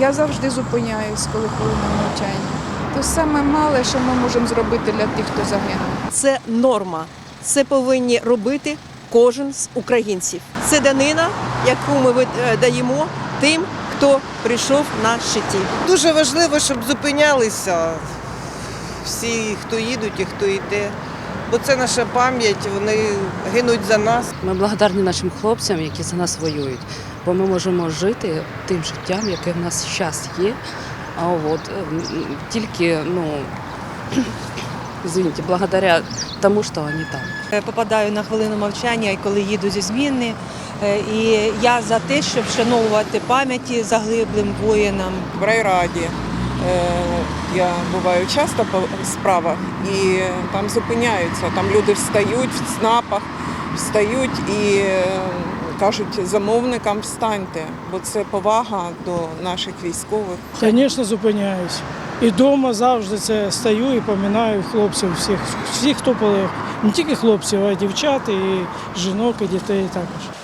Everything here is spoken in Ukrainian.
Я завжди зупиняюсь, коли хвилина мовчання. То саме мале, що ми можемо зробити для тих, хто загинув. Це норма. Це повинні робити кожен з українців. Це данина, яку ми е, даємо тим, хто прийшов на щиті. Дуже важливо, щоб зупинялися всі, хто їдуть і хто йде. Бо це наша пам'ять, вони гинуть за нас. Ми благодарні нашим хлопцям, які за нас воюють, бо ми можемо жити тим життям, яке в нас зараз є. А от тільки ну извините, благодаря тому, що вони там. Е, попадаю на хвилину мовчання, коли їду зі зміни. Е, І я за те, щоб вшановувати пам'яті заглиблим воїнам. в райраді. Е, Я буваю часто по справах і там зупиняються. Там люди встають в ЦНАПах, встають і е, кажуть замовникам встаньте, бо це повага до наших військових. Звісно, зупиняюсь. І вдома завжди це стаю і пам'ятаю хлопців всіх, всіх, хто полег. Не тільки хлопців, а й дівчат, і жінок, і дітей також.